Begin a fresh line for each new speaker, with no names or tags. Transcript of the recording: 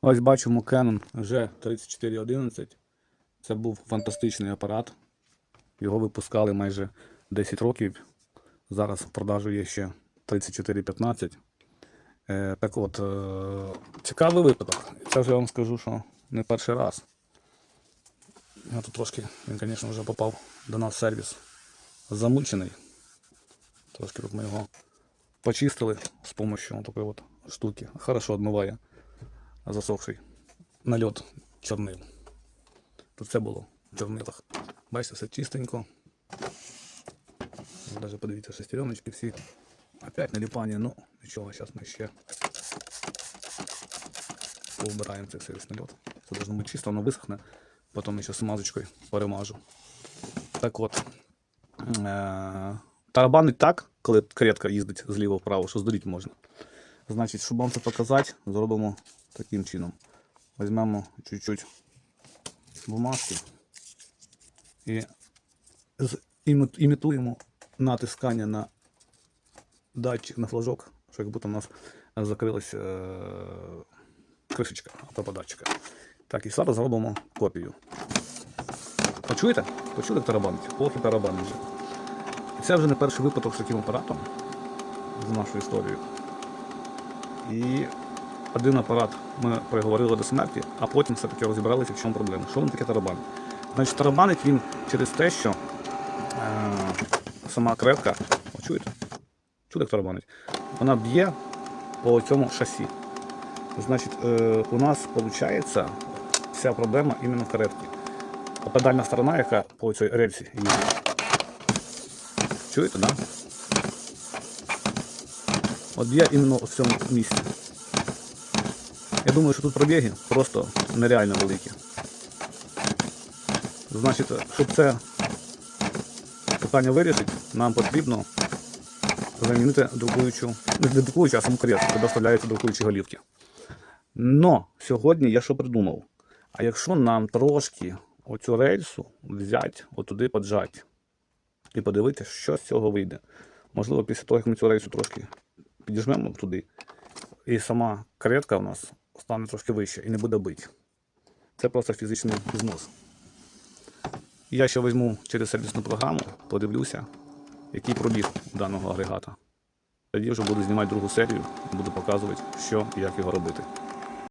Ось бачимо Canon G3411. Це був фантастичний апарат. Його випускали майже 10 років. Зараз в продажу є ще 3415. Е, так от, е, цікавий випадок. Це вже я вам скажу, що не перший раз. Я тут трошки, він, звісно, вже попав до нас в сервіс замучений. Трошки тут ми його почистили з допомогою такої от штуки. Хорошо відмиває засохший нальот чорнил. Тут все було в чорнилах. Бачите, все чистенько. Даже подивіться, шестереночки всі. Опять наліпання, ну нічого, зараз ми ще поубираємо цей весь нальот. Це должно бути чисто, воно висохне, потім ще смазочкою перемажу. Так от. Е- Тарабанить так, коли каретка їздить зліва вправо, що здуріти можна. Значить, щоб вам це показати, зробимо таким чином. Візьмемо чуть-чуть бумажки і імітуємо натискання на датчик на флажок, що як будто у нас закрилась е- кришечка автоподатчика. Так, і зараз зробимо копію. Почуєте? Почули і тарабанить вже. Це вже не перший випадок з таким апаратом з нашою історією. І один апарат ми переговорили до смерті, а потім все-таки розібралися, в чому проблема. Що він таке тарабанить? Значить, тарабанить він через те, що е, сама крепка, о, чуєте? Чуєте, як тарабанить? Вона б'є по цьому шасі. Значить, е, у нас виходить вся проблема іменно в каретці. А педальна сторона, яка по цій рельсі їздить. Чуєте, да? От б'є іменно в цьому місці. Я думаю, що тут пробіги просто нереально великі. Значить, щоб це питання вирішити, нам потрібно замінити друкуючу, не друкуючу, а саму каретку, куди вставляються друкуючі голівки. Но сьогодні я що придумав? А якщо нам трошки оцю рельсу взяти, отуди поджати і подивитися, що з цього вийде. Можливо, після того, як ми цю рельсу трошки підіжмемо туди, і сама каретка у нас стане трошки вище і не буде бити. Це просто фізичний знос. Я ще візьму через сервісну програму, подивлюся, який пробіг даного агрегата. Тоді вже буду знімати другу серію буду показувати, що і як його робити.